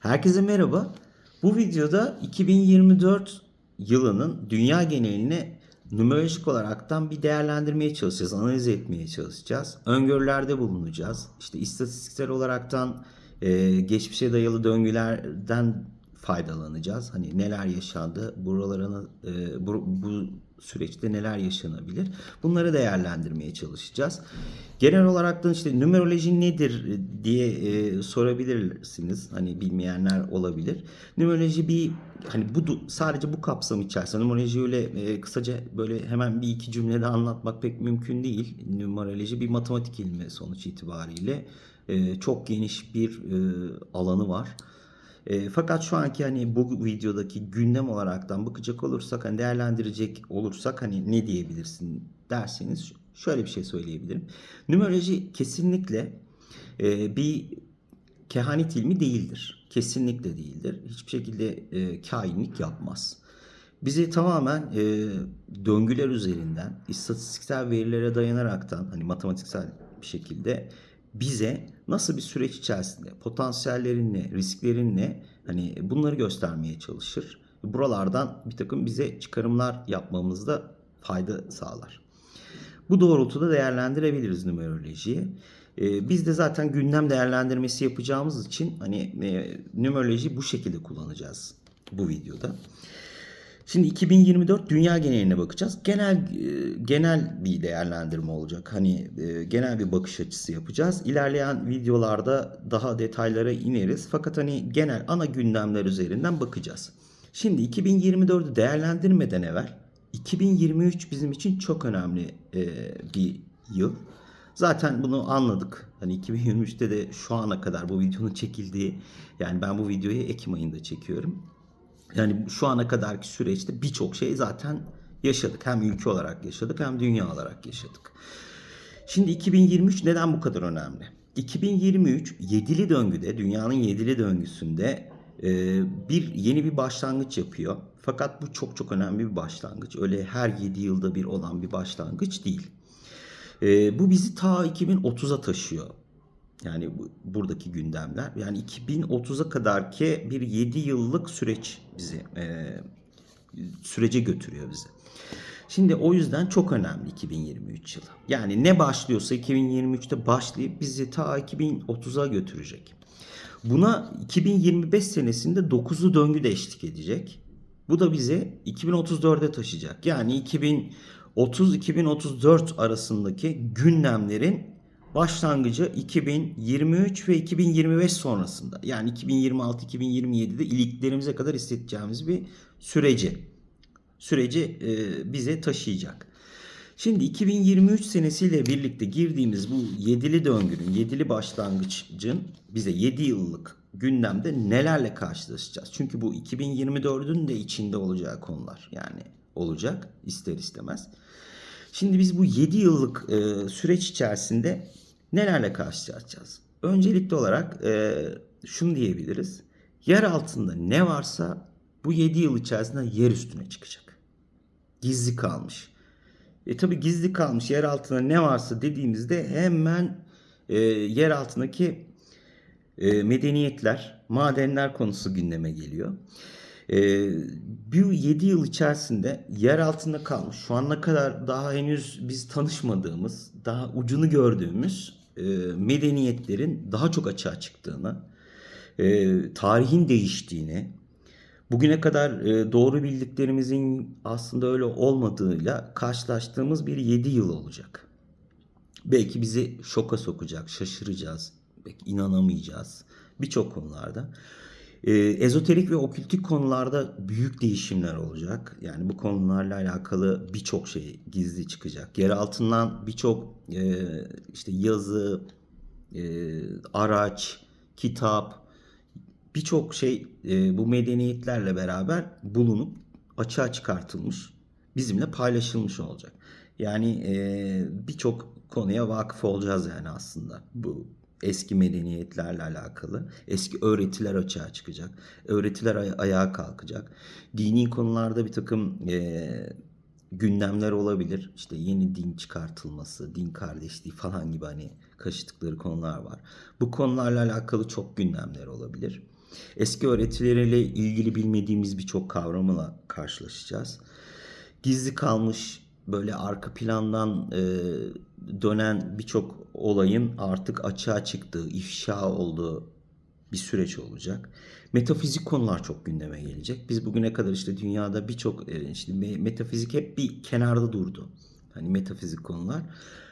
Herkese merhaba. Bu videoda 2024 yılının dünya geneline numerolojik olaraktan bir değerlendirmeye çalışacağız, analiz etmeye çalışacağız. Öngörülerde bulunacağız. İşte istatistiksel olaraktan e, geçmişe dayalı döngülerden faydalanacağız. Hani neler yaşandı, buralara e, bu, bu süreçte neler yaşanabilir? Bunları değerlendirmeye çalışacağız. Genel olarak da işte numeroloji nedir diye e, sorabilirsiniz. Hani bilmeyenler olabilir. Numeroloji bir hani bu sadece bu kapsam içerisinde numeroloji öyle e, kısaca böyle hemen bir iki cümlede anlatmak pek mümkün değil. Numeroloji bir matematik ilmi sonuç itibariyle E, çok geniş bir e, alanı var. E, fakat şu anki hani bu videodaki gündem olaraktan bakacak olursak hani değerlendirecek olursak hani ne diyebilirsin derseniz şöyle bir şey söyleyebilirim. Numeroloji kesinlikle e, bir kehanet ilmi değildir. Kesinlikle değildir. Hiçbir şekilde e, kainlik yapmaz. Bizi tamamen e, döngüler üzerinden, istatistiksel verilere dayanaraktan, hani matematiksel bir şekilde bize nasıl bir süreç içerisinde potansiyellerin ne, risklerin ne, hani bunları göstermeye çalışır. Buralardan bir takım bize çıkarımlar yapmamızda fayda sağlar. Bu doğrultuda değerlendirebiliriz numerolojiyi. Ee, biz de zaten gündem değerlendirmesi yapacağımız için hani e, numerolojiyi bu şekilde kullanacağız bu videoda. Şimdi 2024 dünya geneline bakacağız. Genel e, genel bir değerlendirme olacak. Hani e, genel bir bakış açısı yapacağız. İlerleyen videolarda daha detaylara ineriz. Fakat hani genel ana gündemler üzerinden bakacağız. Şimdi 2024'ü değerlendirmeden evvel 2023 bizim için çok önemli e, bir yıl. Zaten bunu anladık. Hani 2023'te de şu ana kadar bu videonun çekildiği yani ben bu videoyu Ekim ayında çekiyorum. Yani şu ana kadarki süreçte birçok şey zaten yaşadık. Hem ülke olarak yaşadık hem dünya olarak yaşadık. Şimdi 2023 neden bu kadar önemli? 2023 yedili döngüde, dünyanın yedili döngüsünde e, bir yeni bir başlangıç yapıyor. Fakat bu çok çok önemli bir başlangıç. Öyle her 7 yılda bir olan bir başlangıç değil. E, bu bizi ta 2030'a taşıyor. Yani bu, buradaki gündemler. Yani 2030'a kadar ki bir 7 yıllık süreç bizi e, sürece götürüyor bizi. Şimdi o yüzden çok önemli 2023 yılı. Yani ne başlıyorsa 2023'te başlayıp bizi ta 2030'a götürecek. Buna 2025 senesinde 9'lu döngü de eşlik edecek. Bu da bizi 2034'e taşıyacak. Yani 2030-2034 arasındaki gündemlerin başlangıcı 2023 ve 2025 sonrasında. Yani 2026-2027'de iliklerimize kadar hissedeceğimiz bir süreci süreci e, bize taşıyacak. Şimdi 2023 senesiyle birlikte girdiğimiz bu yedili döngünün, yedili başlangıcın bize 7 yıllık gündemde nelerle karşılaşacağız? Çünkü bu 2024'ün de içinde olacağı konular yani olacak ister istemez. Şimdi biz bu 7 yıllık e, süreç içerisinde nelerle karşılaşacağız? Öncelikli olarak e, şunu diyebiliriz. Yer altında ne varsa bu 7 yıl içerisinde yer üstüne çıkacak. Gizli kalmış. E tabi gizli kalmış yer altında ne varsa dediğimizde hemen e, yer altındaki e, medeniyetler, madenler konusu gündeme geliyor. E, bu 7 yıl içerisinde yer altında kalmış, şu ana kadar daha henüz biz tanışmadığımız, daha ucunu gördüğümüz e, medeniyetlerin daha çok açığa çıktığını, e, tarihin değiştiğini, bugüne kadar e, doğru bildiklerimizin aslında öyle olmadığıyla karşılaştığımız bir 7 yıl olacak. Belki bizi şoka sokacak, şaşıracağız, belki inanamayacağız birçok konularda. E, ezoterik ve okültik konularda büyük değişimler olacak. Yani bu konularla alakalı birçok şey gizli çıkacak. Yer altından birçok e, işte yazı, e, araç, kitap, birçok şey e, bu medeniyetlerle beraber bulunup açığa çıkartılmış, bizimle paylaşılmış olacak. Yani e, birçok konuya vakıf olacağız yani aslında bu eski medeniyetlerle alakalı. Eski öğretiler açığa çıkacak. Öğretiler ay- ayağa kalkacak. Dini konularda bir takım e, gündemler olabilir. İşte yeni din çıkartılması, din kardeşliği falan gibi hani kaşıttıkları konular var. Bu konularla alakalı çok gündemler olabilir. Eski öğretileriyle ilgili bilmediğimiz birçok kavramla karşılaşacağız. Gizli kalmış böyle arka plandan e, dönen birçok olayın artık açığa çıktığı, ifşa olduğu bir süreç olacak. Metafizik konular çok gündeme gelecek. Biz bugüne kadar işte dünyada birçok işte me- metafizik hep bir kenarda durdu. Hani metafizik konular.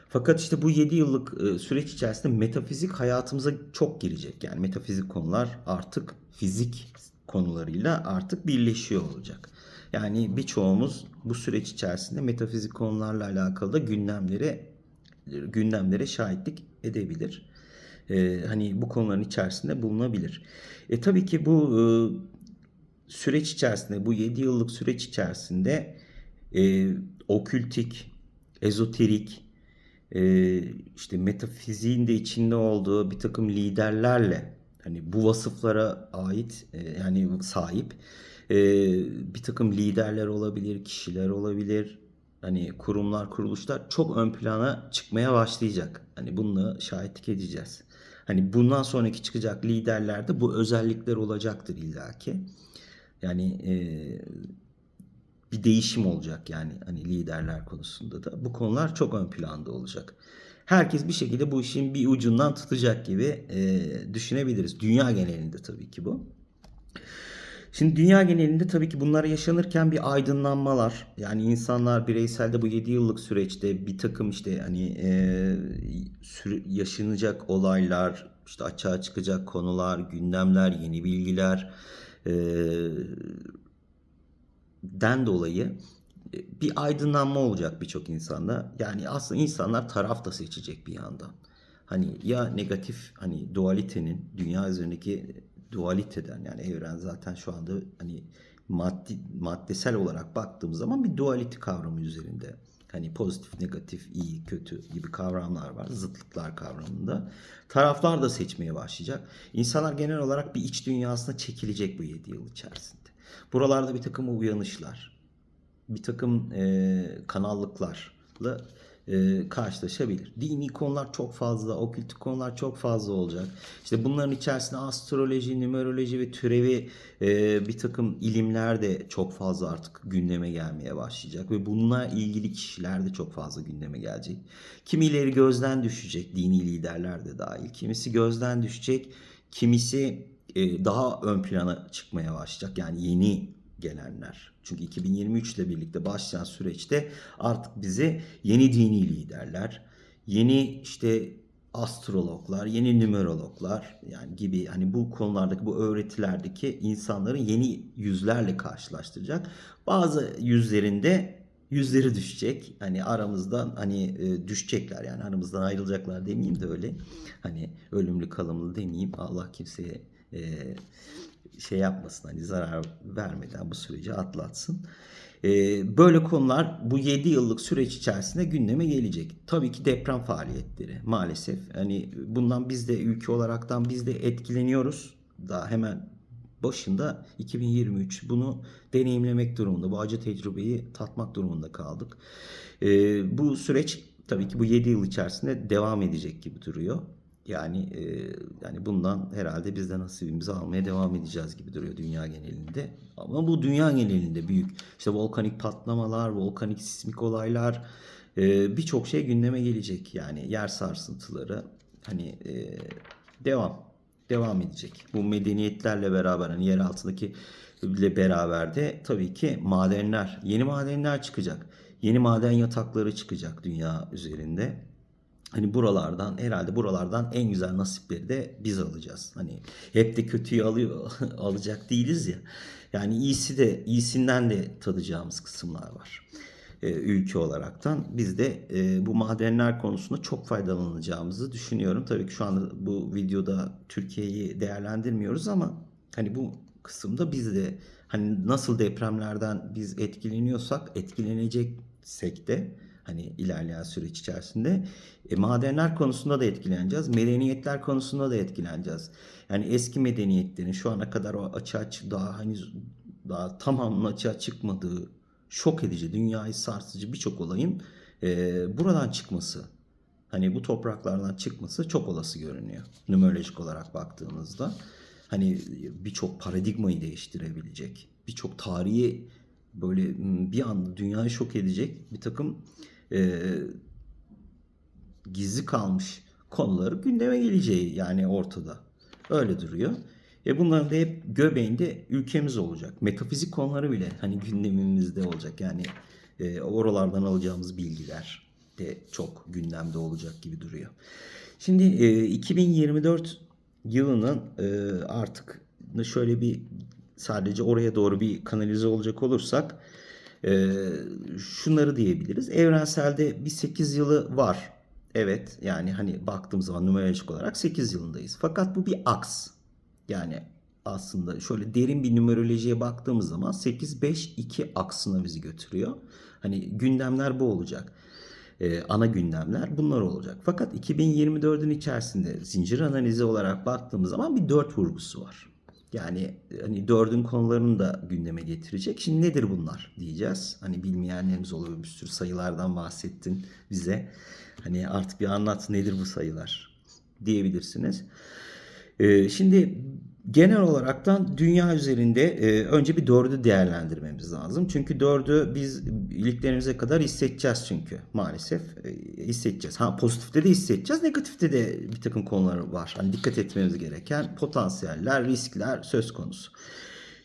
Fakat işte bu 7 yıllık süreç içerisinde metafizik hayatımıza çok girecek. Yani metafizik konular artık fizik konularıyla artık birleşiyor olacak. Yani birçoğumuz bu süreç içerisinde metafizik konularla alakalı da gündemlere gündemlere şahitlik edebilir. Ee, hani bu konuların içerisinde bulunabilir. E tabii ki bu e, süreç içerisinde, bu 7 yıllık süreç içerisinde e, okültik, ezoterik, e, işte metafiziğin de içinde olduğu bir takım liderlerle hani bu vasıflara ait e, yani sahip e, bir takım liderler olabilir, kişiler olabilir, hani kurumlar, kuruluşlar çok ön plana çıkmaya başlayacak. Hani bununla şahitlik edeceğiz. Hani bundan sonraki çıkacak liderlerde bu özellikler olacaktır illaki. Yani e, bir değişim olacak yani hani liderler konusunda da. Bu konular çok ön planda olacak. Herkes bir şekilde bu işin bir ucundan tutacak gibi e, düşünebiliriz. Dünya genelinde tabii ki bu. Şimdi dünya genelinde tabii ki bunlar yaşanırken bir aydınlanmalar yani insanlar bireyselde bu 7 yıllık süreçte bir takım işte hani e, yaşanacak olaylar işte açığa çıkacak konular gündemler yeni bilgiler e, den dolayı bir aydınlanma olacak birçok insanda. Yani aslında insanlar taraf da seçecek bir yandan. Hani ya negatif hani dualitenin dünya üzerindeki dualiteden yani evren zaten şu anda hani maddi maddesel olarak baktığımız zaman bir dualite kavramı üzerinde. Hani pozitif, negatif, iyi, kötü gibi kavramlar var. Zıtlıklar kavramında. Taraflar da seçmeye başlayacak. İnsanlar genel olarak bir iç dünyasına çekilecek bu 7 yıl içerisinde. Buralarda bir takım uyanışlar, bir takım e, kanallıklarla e, karşılaşabilir. Dini konular çok fazla, okült konular çok fazla olacak. İşte bunların içerisinde astroloji, numeroloji ve türevi e, bir takım ilimler de çok fazla artık gündeme gelmeye başlayacak ve bununla ilgili kişiler de çok fazla gündeme gelecek. Kimileri gözden düşecek, dini liderler de dahil. Kimisi gözden düşecek, kimisi e, daha ön plana çıkmaya başlayacak. Yani yeni gelenler. Çünkü 2023 ile birlikte başlayan süreçte artık bizi yeni dini liderler, yeni işte astrologlar, yeni numerologlar yani gibi hani bu konulardaki bu öğretilerdeki insanları yeni yüzlerle karşılaştıracak. Bazı yüzlerinde yüzleri düşecek. Hani aramızdan hani e, düşecekler yani aramızdan ayrılacaklar demeyeyim de öyle. Hani ölümlü kalımlı demeyeyim. Allah kimseye e, şey yapmasın hani zarar vermeden bu süreci atlatsın. Ee, böyle konular bu 7 yıllık süreç içerisinde gündeme gelecek. Tabii ki deprem faaliyetleri maalesef. Hani bundan biz de ülke olaraktan biz de etkileniyoruz. Daha hemen başında 2023 bunu deneyimlemek durumunda. Bu acı tecrübeyi tatmak durumunda kaldık. Ee, bu süreç tabii ki bu 7 yıl içerisinde devam edecek gibi duruyor. Yani e, yani bundan herhalde biz de nasibimizi almaya devam edeceğiz gibi duruyor dünya genelinde. Ama bu dünya genelinde büyük işte volkanik patlamalar, volkanik sismik olaylar e, birçok şey gündeme gelecek. Yani yer sarsıntıları hani e, devam devam edecek. Bu medeniyetlerle beraber hani yer altındaki ile beraber de tabii ki madenler, yeni madenler çıkacak. Yeni maden yatakları çıkacak dünya üzerinde. Hani buralardan herhalde buralardan en güzel nasipleri de biz alacağız. Hani hep de kötüyü alıyor alacak değiliz ya. Yani iyisi de iyisinden de tadacağımız kısımlar var. Ee, ülke olaraktan biz de e, bu madenler konusunda çok faydalanacağımızı düşünüyorum. Tabii ki şu anda bu videoda Türkiye'yi değerlendirmiyoruz ama hani bu kısımda biz de hani nasıl depremlerden biz etkileniyorsak etkileneceksek de hani ilerleyen süreç içerisinde e, madenler konusunda da etkileneceğiz. Medeniyetler konusunda da etkileneceğiz. Yani eski medeniyetlerin şu ana kadar o açığa daha hani daha tamamının açığa çıkmadığı şok edici, dünyayı sarsıcı birçok olayın e, buradan çıkması hani bu topraklardan çıkması çok olası görünüyor. Numerolojik olarak baktığımızda. Hani birçok paradigmayı değiştirebilecek, birçok tarihi böyle m, bir anda dünyayı şok edecek bir takım e, gizli kalmış konuları gündeme geleceği yani ortada. Öyle duruyor. E bunların da hep göbeğinde ülkemiz olacak. Metafizik konuları bile hani gündemimizde olacak. Yani e, oralardan alacağımız bilgiler de çok gündemde olacak gibi duruyor. Şimdi e, 2024 yılının e, artık şöyle bir sadece oraya doğru bir kanalize olacak olursak e, şunları diyebiliriz. Evrenselde bir 8 yılı var. Evet yani hani baktığımız zaman numerolojik olarak 8 yılındayız. Fakat bu bir aks. Yani aslında şöyle derin bir numerolojiye baktığımız zaman 8-5-2 aksına bizi götürüyor. Hani gündemler bu olacak. Ee, ana gündemler bunlar olacak. Fakat 2024'ün içerisinde zincir analizi olarak baktığımız zaman bir 4 vurgusu var. Yani hani dördün konularını da gündeme getirecek. Şimdi nedir bunlar diyeceğiz. Hani bilmeyenlerimiz oluyor. Bir sürü sayılardan bahsettin bize. Hani artık bir anlat nedir bu sayılar diyebilirsiniz. Ee, şimdi genel olaraktan dünya üzerinde e, önce bir dördü değerlendirmemiz lazım. Çünkü dördü biz iliklerimize kadar hissedeceğiz çünkü maalesef e, hissedeceğiz. Ha pozitifte de hissedeceğiz, negatifte de bir takım konular var. Hani dikkat etmemiz gereken potansiyeller, riskler söz konusu.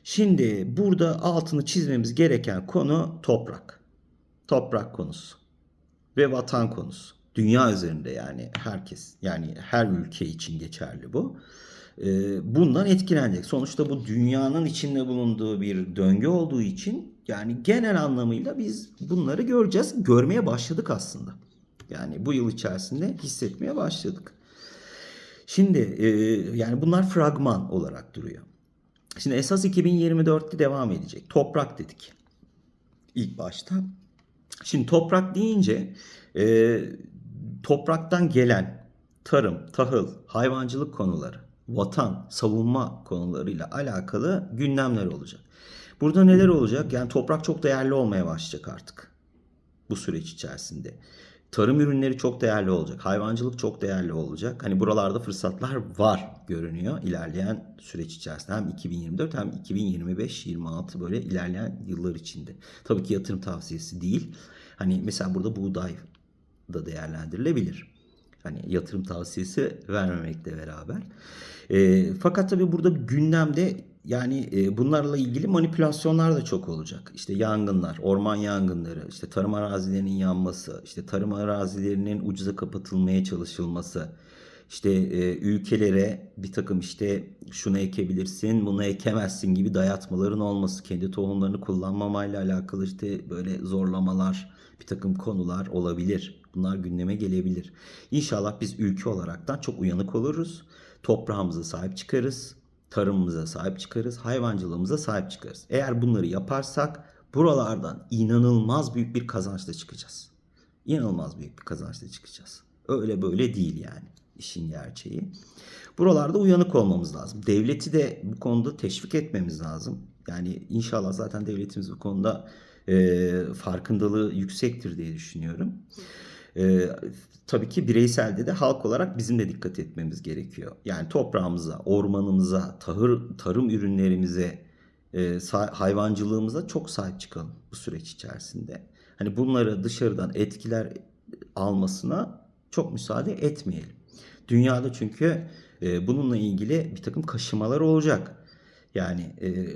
Şimdi burada altını çizmemiz gereken konu toprak. Toprak konusu ve vatan konusu. Dünya üzerinde yani herkes yani her ülke için geçerli bu. Ee, bundan etkilenecek. Sonuçta bu dünyanın içinde bulunduğu bir döngü olduğu için yani genel anlamıyla biz bunları göreceğiz. Görmeye başladık aslında. Yani bu yıl içerisinde hissetmeye başladık. Şimdi e, yani bunlar fragman olarak duruyor. Şimdi esas 2024'te devam edecek. Toprak dedik. İlk başta. Şimdi toprak deyince e, topraktan gelen tarım, tahıl, hayvancılık konuları, vatan, savunma konularıyla alakalı gündemler olacak. Burada neler olacak? Yani toprak çok değerli olmaya başlayacak artık bu süreç içerisinde. Tarım ürünleri çok değerli olacak. Hayvancılık çok değerli olacak. Hani buralarda fırsatlar var görünüyor ilerleyen süreç içerisinde. Hem 2024 hem 2025-26 böyle ilerleyen yıllar içinde. Tabii ki yatırım tavsiyesi değil. Hani mesela burada buğday da değerlendirilebilir. Hani yatırım tavsiyesi vermemekle beraber. E, fakat tabii burada gündemde yani e, bunlarla ilgili manipülasyonlar da çok olacak. İşte yangınlar, orman yangınları, işte tarım arazilerinin yanması, işte tarım arazilerinin ucuza kapatılmaya çalışılması, işte e, ülkelere bir takım işte şunu ekebilirsin, bunu ekemezsin gibi dayatmaların olması, kendi tohumlarını kullanmamayla alakalı işte böyle zorlamalar, bir takım konular olabilir. Bunlar gündeme gelebilir. İnşallah biz ülke olaraktan çok uyanık oluruz. Toprağımıza sahip çıkarız. Tarımımıza sahip çıkarız. Hayvancılığımıza sahip çıkarız. Eğer bunları yaparsak buralardan inanılmaz büyük bir kazançla çıkacağız. İnanılmaz büyük bir kazançla çıkacağız. Öyle böyle değil yani işin gerçeği. Buralarda uyanık olmamız lazım. Devleti de bu konuda teşvik etmemiz lazım. Yani inşallah zaten devletimiz bu konuda e, farkındalığı yüksektir diye düşünüyorum. E, tabii ki bireyselde de halk olarak bizim de dikkat etmemiz gerekiyor. Yani toprağımıza, ormanımıza, tahır, tarım ürünlerimize, e, hayvancılığımıza çok sahip çıkalım bu süreç içerisinde. Hani bunları dışarıdan etkiler almasına çok müsaade etmeyelim. Dünyada çünkü e, bununla ilgili bir takım kaşımalar olacak. Yani e,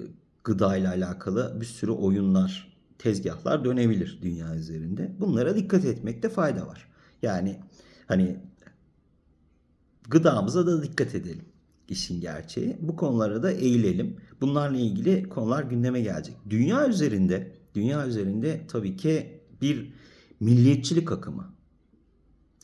gıda ile alakalı bir sürü oyunlar, tezgahlar dönebilir dünya üzerinde. Bunlara dikkat etmekte fayda var. Yani hani gıdamıza da dikkat edelim işin gerçeği. Bu konulara da eğilelim. Bunlarla ilgili konular gündeme gelecek. Dünya üzerinde, dünya üzerinde tabii ki bir milliyetçilik akımı.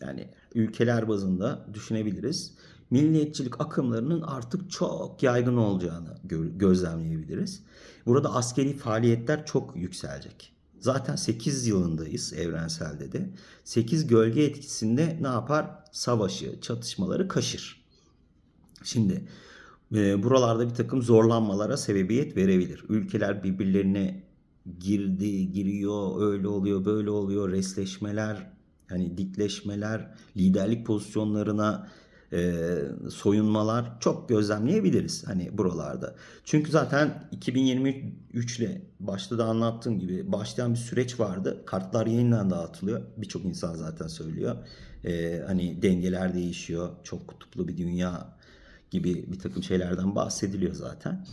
Yani ülkeler bazında düşünebiliriz. Milliyetçilik akımlarının artık çok yaygın olacağını gözlemleyebiliriz. Burada askeri faaliyetler çok yükselecek. Zaten 8 yılındayız evrenselde de. 8 gölge etkisinde ne yapar? Savaşı, çatışmaları kaşır. Şimdi e, buralarda bir takım zorlanmalara sebebiyet verebilir. Ülkeler birbirlerine girdi, giriyor, öyle oluyor, böyle oluyor, resleşmeler, hani dikleşmeler, liderlik pozisyonlarına e, soyunmalar çok gözlemleyebiliriz hani buralarda. Çünkü zaten 2023 ile başta da anlattığım gibi başlayan bir süreç vardı. Kartlar yeniden dağıtılıyor. Birçok insan zaten söylüyor. E, hani dengeler değişiyor. Çok kutuplu bir dünya gibi bir takım şeylerden bahsediliyor zaten.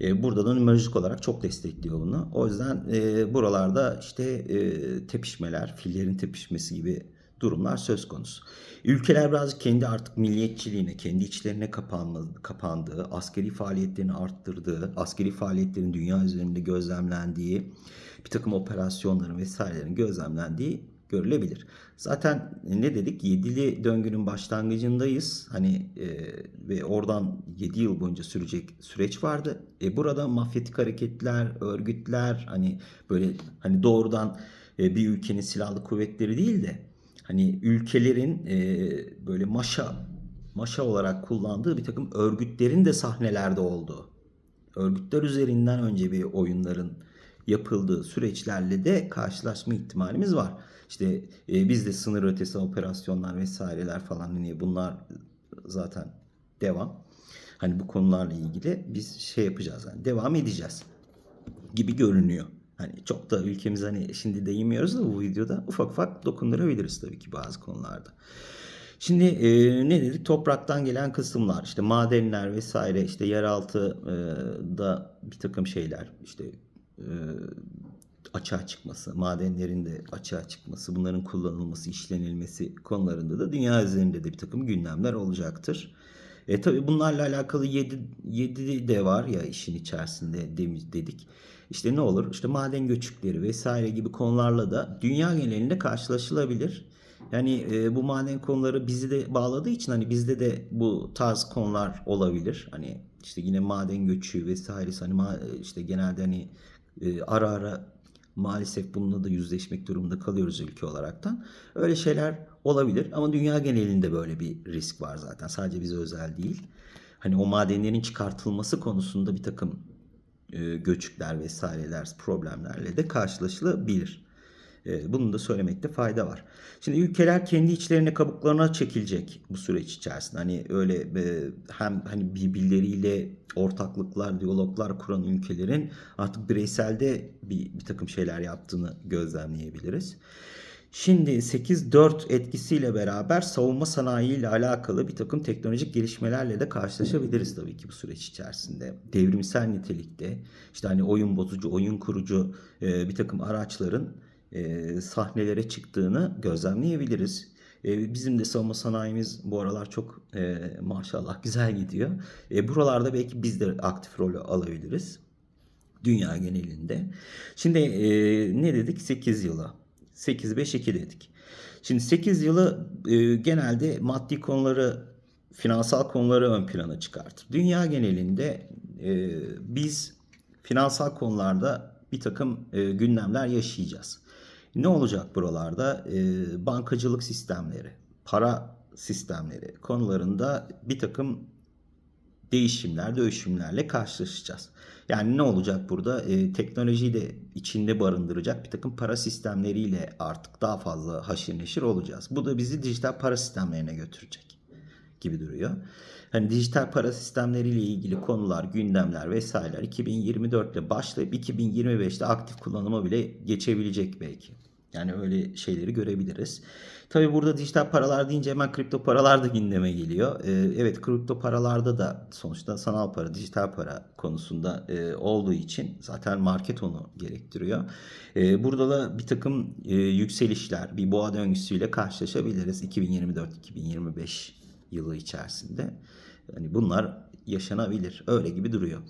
E, burada da numerolojik olarak çok destekliyor bunu. O yüzden e, buralarda işte e, tepişmeler, fillerin tepişmesi gibi durumlar söz konusu. Ülkeler birazcık kendi artık milliyetçiliğine, kendi içlerine kapanma, kapandığı, askeri faaliyetlerini arttırdığı, askeri faaliyetlerin dünya üzerinde gözlemlendiği, bir takım operasyonların vesairelerin gözlemlendiği görülebilir. Zaten ne dedik? Yedili döngünün başlangıcındayız. Hani e, ve oradan 7 yıl boyunca sürecek süreç vardı. E, burada mafyatik hareketler, örgütler hani böyle hani doğrudan e, bir ülkenin silahlı kuvvetleri değil de hani ülkelerin e, böyle maşa maşa olarak kullandığı bir takım örgütlerin de sahnelerde olduğu. Örgütler üzerinden önce bir oyunların yapıldığı süreçlerle de karşılaşma ihtimalimiz var. İşte e, bizde sınır ötesi operasyonlar vesaireler falan hani bunlar zaten devam. Hani bu konularla ilgili biz şey yapacağız yani devam edeceğiz gibi görünüyor. Hani çok da ülkemiz hani şimdi değinmiyoruz da bu videoda ufak ufak dokundurabiliriz tabii ki bazı konularda. Şimdi e, ne dedik? Topraktan gelen kısımlar, işte madenler vesaire, işte yeraltı e, da bir takım şeyler, işte e, açığa çıkması, madenlerin de açığa çıkması, bunların kullanılması, işlenilmesi konularında da dünya üzerinde de bir takım gündemler olacaktır. E tabi bunlarla alakalı 7, 7 de var ya işin içerisinde demiş, dedik. İşte ne olur? İşte maden göçükleri vesaire gibi konularla da dünya genelinde karşılaşılabilir. Yani e, bu maden konuları bizi de bağladığı için hani bizde de bu tarz konular olabilir. Hani işte yine maden göçü vesaire hani ma- işte genelde hani e, ara ara maalesef bununla da yüzleşmek durumunda kalıyoruz ülke olaraktan. Öyle şeyler olabilir ama dünya genelinde böyle bir risk var zaten. Sadece bize özel değil. Hani o madenlerin çıkartılması konusunda bir takım e, göçükler vesaireler problemlerle de karşılaşılabilir. E, bunu da söylemekte fayda var. Şimdi ülkeler kendi içlerine kabuklarına çekilecek bu süreç içerisinde. Hani öyle e, hem hani birbirleriyle ortaklıklar, diyaloglar kuran ülkelerin artık bireyselde bir, bir takım şeyler yaptığını gözlemleyebiliriz. Şimdi 8-4 etkisiyle beraber savunma sanayi ile alakalı bir takım teknolojik gelişmelerle de karşılaşabiliriz tabii ki bu süreç içerisinde. Devrimsel nitelikte işte hani oyun bozucu, oyun kurucu e, bir takım araçların e, sahnelere çıktığını gözlemleyebiliriz. E, bizim de savunma sanayimiz bu aralar çok maşallah güzel gidiyor. Buralarda belki biz de aktif rol alabiliriz. Dünya genelinde. Şimdi ne dedik? 8 yıla. 8-5-2 dedik. Şimdi 8 yılı e, genelde maddi konuları, finansal konuları ön plana çıkartır. Dünya genelinde e, biz finansal konularda bir takım e, gündemler yaşayacağız. Ne olacak buralarda? E, bankacılık sistemleri, para sistemleri konularında bir takım değişimler, dönüşümlerle karşılaşacağız. Yani ne olacak burada? E, teknolojiyi de içinde barındıracak bir takım para sistemleriyle artık daha fazla haşir neşir olacağız. Bu da bizi dijital para sistemlerine götürecek gibi duruyor. Hani dijital para sistemleriyle ilgili konular, gündemler vesaireler 2024 ile başlayıp 2025'te aktif kullanıma bile geçebilecek belki. Yani öyle şeyleri görebiliriz. Tabi burada dijital paralar deyince hemen kripto paralar da gündeme geliyor. Ee, evet kripto paralarda da sonuçta sanal para, dijital para konusunda e, olduğu için zaten market onu gerektiriyor. E, burada da bir takım e, yükselişler, bir boğa döngüsüyle karşılaşabiliriz 2024-2025 yılı içerisinde. Yani bunlar yaşanabilir. Öyle gibi duruyor.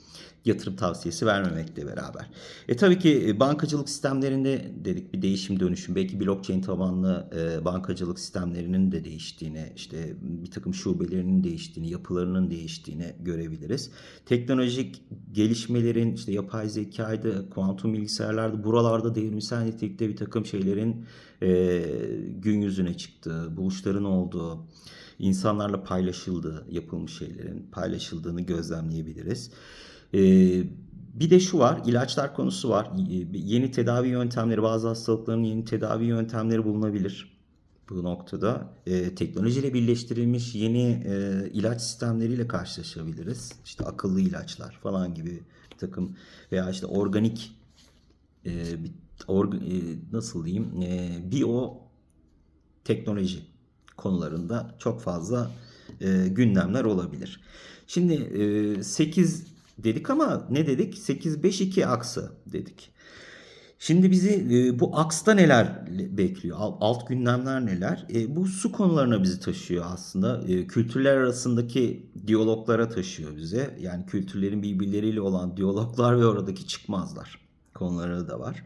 Yatırım tavsiyesi vermemekle beraber. E tabii ki bankacılık sistemlerinde dedik bir değişim dönüşüm. Belki blockchain tabanlı e, bankacılık sistemlerinin de değiştiğini, işte bir takım şubelerinin değiştiğini, yapılarının değiştiğini görebiliriz. Teknolojik gelişmelerin işte yapay zekaydı, kuantum bilgisayarlarda buralarda devrimsel nitelikte bir takım şeylerin e, gün yüzüne çıktığı, buluşların olduğu, insanlarla paylaşıldığı, yapılmış şeylerin paylaşıldığını gözlemleyebiliriz. Ee, bir de şu var, ilaçlar konusu var. Yeni tedavi yöntemleri, bazı hastalıkların yeni tedavi yöntemleri bulunabilir. bu noktada. E, teknolojiyle birleştirilmiş yeni e, ilaç sistemleriyle karşılaşabiliriz. İşte akıllı ilaçlar falan gibi bir takım veya işte organik e, bir, org, e, nasıl diyeyim e, biyo teknoloji konularında çok fazla e, gündemler olabilir. Şimdi e, 8 dedik ama ne dedik? 8-5-2 aksı dedik. Şimdi bizi e, bu aksta neler bekliyor? Al- Alt gündemler neler? E, bu su konularına bizi taşıyor aslında. E, kültürler arasındaki diyaloglara taşıyor bize. Yani kültürlerin birbirleriyle olan diyaloglar ve oradaki çıkmazlar konuları da var.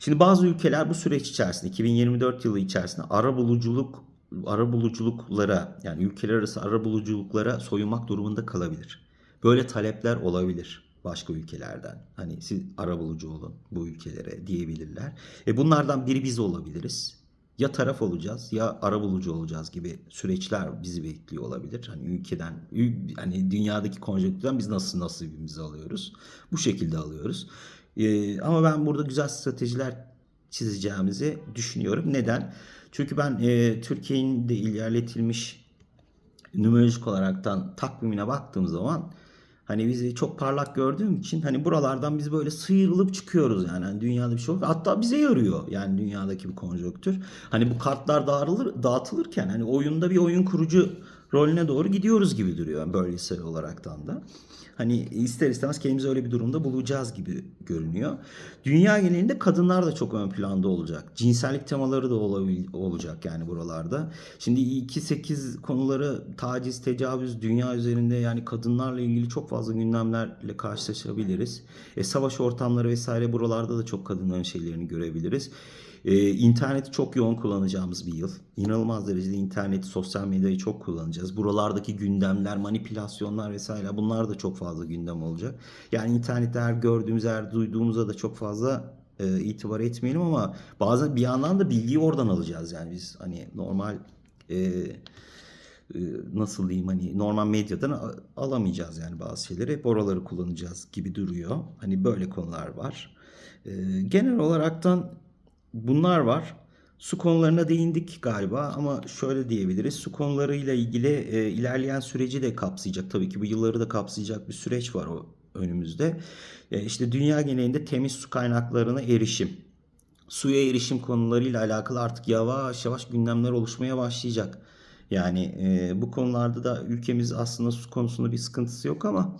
Şimdi bazı ülkeler bu süreç içerisinde 2024 yılı içerisinde ara buluculuk ara buluculuklara yani ülkeler arası ara buluculuklara soyunmak durumunda kalabilir. Böyle talepler olabilir başka ülkelerden. Hani siz ara bulucu olun bu ülkelere diyebilirler. E bunlardan biri biz olabiliriz. Ya taraf olacağız ya ara bulucu olacağız gibi süreçler bizi bekliyor olabilir. Hani ülkeden ül- hani dünyadaki konjonktürden biz nasıl nasibimizi alıyoruz? Bu şekilde alıyoruz. E, ama ben burada güzel stratejiler çizeceğimizi düşünüyorum. Neden? Çünkü ben e, Türkiye'nin de ilerletilmiş numerolojik olaraktan takvimine baktığım zaman hani bizi çok parlak gördüğüm için hani buralardan biz böyle sıyrılıp çıkıyoruz yani. Hani dünyada bir şey yok. Hatta bize yarıyor yani dünyadaki bir konjonktür. Hani bu kartlar dağılır, dağıtılırken hani oyunda bir oyun kurucu rolüne doğru gidiyoruz gibi duruyor bölgesel olaraktan da. Hani ister istemez kendimizi öyle bir durumda bulacağız gibi görünüyor. Dünya genelinde kadınlar da çok ön planda olacak. Cinsellik temaları da olabil- olacak yani buralarda. Şimdi 2-8 konuları taciz, tecavüz dünya üzerinde yani kadınlarla ilgili çok fazla gündemlerle karşılaşabiliriz. E, savaş ortamları vesaire buralarda da çok kadınların şeylerini görebiliriz. Ee, interneti çok yoğun kullanacağımız bir yıl. İnanılmaz derecede interneti, sosyal medyayı çok kullanacağız. Buralardaki gündemler, manipülasyonlar vesaire bunlar da çok fazla gündem olacak. Yani internette her gördüğümüz, her duyduğumuza da çok fazla e, itibar etmeyelim ama bazen bir yandan da bilgiyi oradan alacağız. Yani biz hani normal e, e, nasıl diyeyim hani normal medyadan alamayacağız yani bazı şeyleri. Hep oraları kullanacağız gibi duruyor. Hani böyle konular var. E, genel olaraktan bunlar var. Su konularına değindik galiba ama şöyle diyebiliriz. Su konularıyla ilgili e, ilerleyen süreci de kapsayacak. Tabii ki bu yılları da kapsayacak bir süreç var o önümüzde. E, işte dünya genelinde temiz su kaynaklarına erişim. Suya erişim konularıyla alakalı artık yavaş yavaş gündemler oluşmaya başlayacak. Yani e, bu konularda da ülkemiz aslında su konusunda bir sıkıntısı yok ama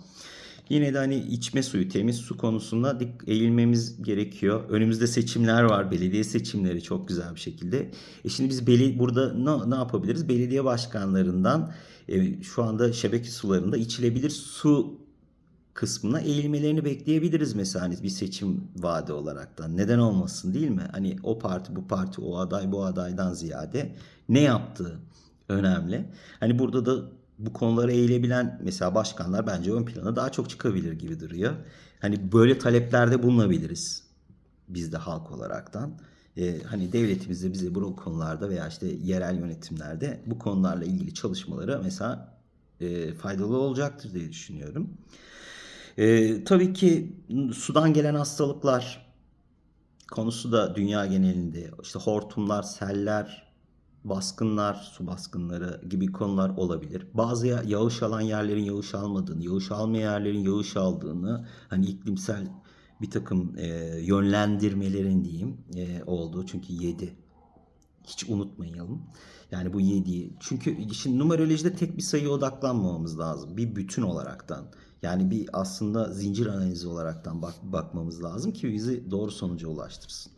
yine de hani içme suyu, temiz su konusunda eğilmemiz gerekiyor. Önümüzde seçimler var, belediye seçimleri çok güzel bir şekilde. E şimdi biz beli burada ne, ne yapabiliriz? Belediye başkanlarından e, şu anda şebeke sularında içilebilir su kısmına eğilmelerini bekleyebiliriz mesela hani bir seçim vaadi olaraktan. Neden olmasın değil mi? Hani o parti bu parti o aday bu adaydan ziyade ne yaptığı önemli. Hani burada da bu konulara eğilebilen mesela başkanlar bence ön plana daha çok çıkabilir gibi duruyor. Hani böyle taleplerde bulunabiliriz biz de halk olaraktan. Ee, hani devletimiz de bize bu konularda veya işte yerel yönetimlerde bu konularla ilgili çalışmaları mesela e, faydalı olacaktır diye düşünüyorum. Ee, tabii ki sudan gelen hastalıklar konusu da dünya genelinde işte hortumlar, seller, baskınlar, su baskınları gibi konular olabilir. Bazı ya- yağış alan yerlerin yağış almadığını, yağış almayan yerlerin yağış aldığını, hani iklimsel bir takım e, yönlendirmelerin diyeyim e, olduğu. Çünkü 7 hiç unutmayalım. Yani bu 7'yi. Çünkü şimdi numerolojide tek bir sayıya odaklanmamamız lazım. Bir bütün olaraktan. Yani bir aslında zincir analizi olaraktan bak, bakmamız lazım ki bizi doğru sonuca ulaştırsın.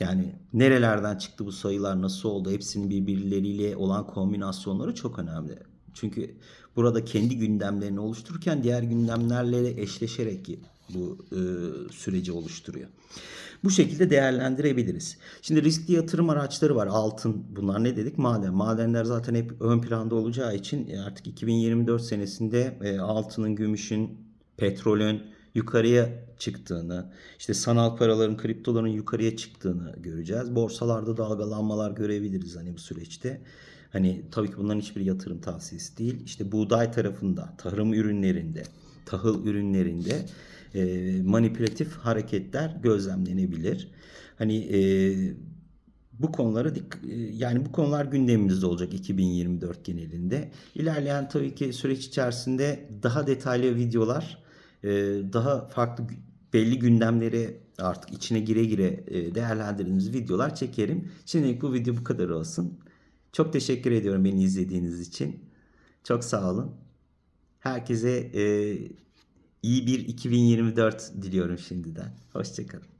Yani nerelerden çıktı bu sayılar, nasıl oldu, hepsinin birbirleriyle olan kombinasyonları çok önemli. Çünkü burada kendi gündemlerini oluştururken diğer gündemlerle de eşleşerek bu e, süreci oluşturuyor. Bu şekilde değerlendirebiliriz. Şimdi riskli yatırım araçları var. Altın bunlar ne dedik? Maden. Madenler zaten hep ön planda olacağı için e, artık 2024 senesinde e, altının, gümüşün, petrolün yukarıya çıktığını, işte sanal paraların, kriptoların yukarıya çıktığını göreceğiz. Borsalarda dalgalanmalar görebiliriz hani bu süreçte. Hani tabii ki bunların hiçbir yatırım tavsiyesi değil. İşte buğday tarafında, tarım ürünlerinde, tahıl ürünlerinde e, manipülatif hareketler gözlemlenebilir. Hani e, bu konulara e, yani bu konular gündemimizde olacak 2024 genelinde. İlerleyen tabii ki süreç içerisinde daha detaylı videolar, e, daha farklı belli gündemleri artık içine gire gire e, değerlendirdiğimiz videolar çekerim. Şimdilik bu video bu kadar olsun. Çok teşekkür ediyorum beni izlediğiniz için. Çok sağ olun. Herkese e, iyi bir 2024 diliyorum şimdiden. Hoşçakalın.